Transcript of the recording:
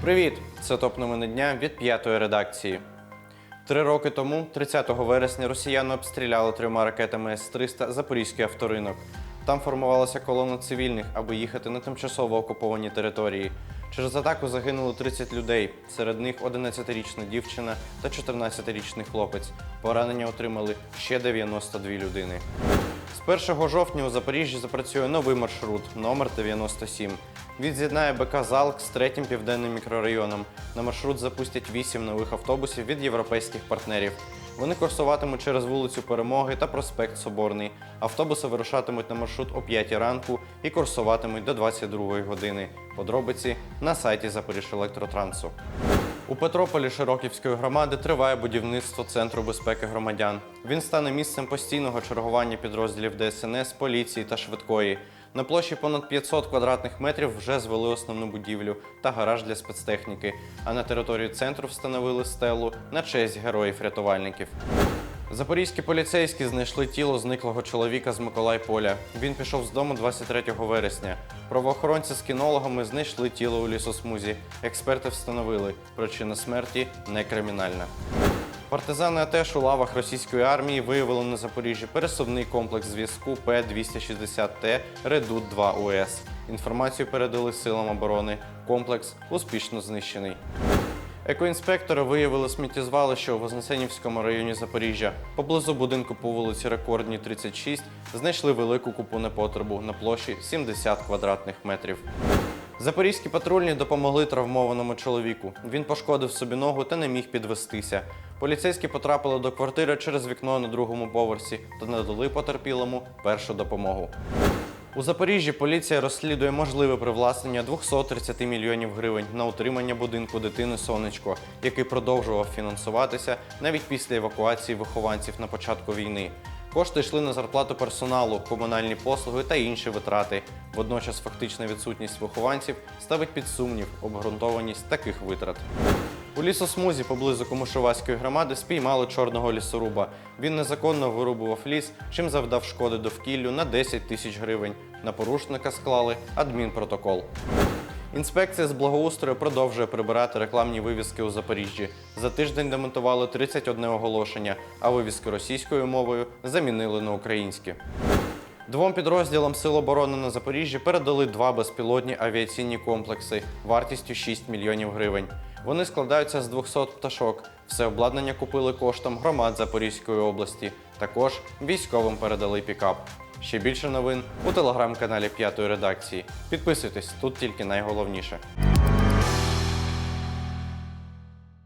Привіт! Це топ новини дня від п'ятої редакції. Три роки тому, 30 вересня, росіяни обстріляли трьома ракетами С-300 Запорізький авторинок. Там формувалася колона цивільних, аби їхати на тимчасово окуповані території. Через атаку загинуло 30 людей. Серед них 11-річна дівчина та 14-річний хлопець. Поранення отримали ще 92 людини. З 1 жовтня у Запоріжжі запрацює новий маршрут номер 97. Він з'єднає БК Залк з третім південним мікрорайоном. На маршрут запустять 8 нових автобусів від європейських партнерів. Вони курсуватимуть через вулицю Перемоги та проспект Соборний. Автобуси вирушатимуть на маршрут о 5 ранку і курсуватимуть до 22 години. Подробиці на сайті Запоріжжелектротрансу. У Петрополі Широківської громади триває будівництво Центру безпеки громадян. Він стане місцем постійного чергування підрозділів ДСНС, поліції та швидкої. На площі понад 500 квадратних метрів вже звели основну будівлю та гараж для спецтехніки. А на території центру встановили стелу на честь героїв-рятувальників. Запорізькі поліцейські знайшли тіло зниклого чоловіка з Миколайполя. Він пішов з дому 23 вересня. Правоохоронці з кінологами знайшли тіло у лісосмузі. Експерти встановили, причина смерті не кримінальна. Партизани АТЕШ у лавах російської армії виявили на Запоріжжі пересувний комплекс зв'язку П-260Т Редут-2 УС. Інформацію передали силам оборони. Комплекс успішно знищений. Екоінспектори виявили сміттєзвалище у Вознесенівському районі Запоріжжя. Поблизу будинку по вулиці Рекордній 36 знайшли велику купу непотребу на площі 70 квадратних метрів. Запорізькі патрульні допомогли травмованому чоловіку. Він пошкодив собі ногу та не міг підвестися. Поліцейські потрапили до квартири через вікно на другому поверсі та надали потерпілому першу допомогу. У Запоріжжі поліція розслідує можливе привласнення 230 мільйонів гривень на утримання будинку дитини Сонечко, який продовжував фінансуватися навіть після евакуації вихованців на початку війни. Кошти йшли на зарплату персоналу, комунальні послуги та інші витрати. Водночас фактична відсутність вихованців ставить під сумнів обґрунтованість таких витрат. У лісосмузі поблизу Комушувацької громади спіймали чорного лісоруба. Він незаконно вирубував ліс, чим завдав шкоди довкіллю на 10 тисяч гривень. На порушника склали адмінпротокол. Інспекція з благоустрою продовжує прибирати рекламні вивіски у Запоріжжі. За тиждень демонтували 31 оголошення, а вивіски російською мовою замінили на українські. Двом підрозділам Сил оборони на Запоріжжі передали два безпілотні авіаційні комплекси вартістю 6 мільйонів гривень. Вони складаються з 200 пташок. Все обладнання купили коштом громад Запорізької області. Також військовим передали пікап. Ще більше новин у телеграм-каналі П'ятої редакції. Підписуйтесь, тут тільки найголовніше.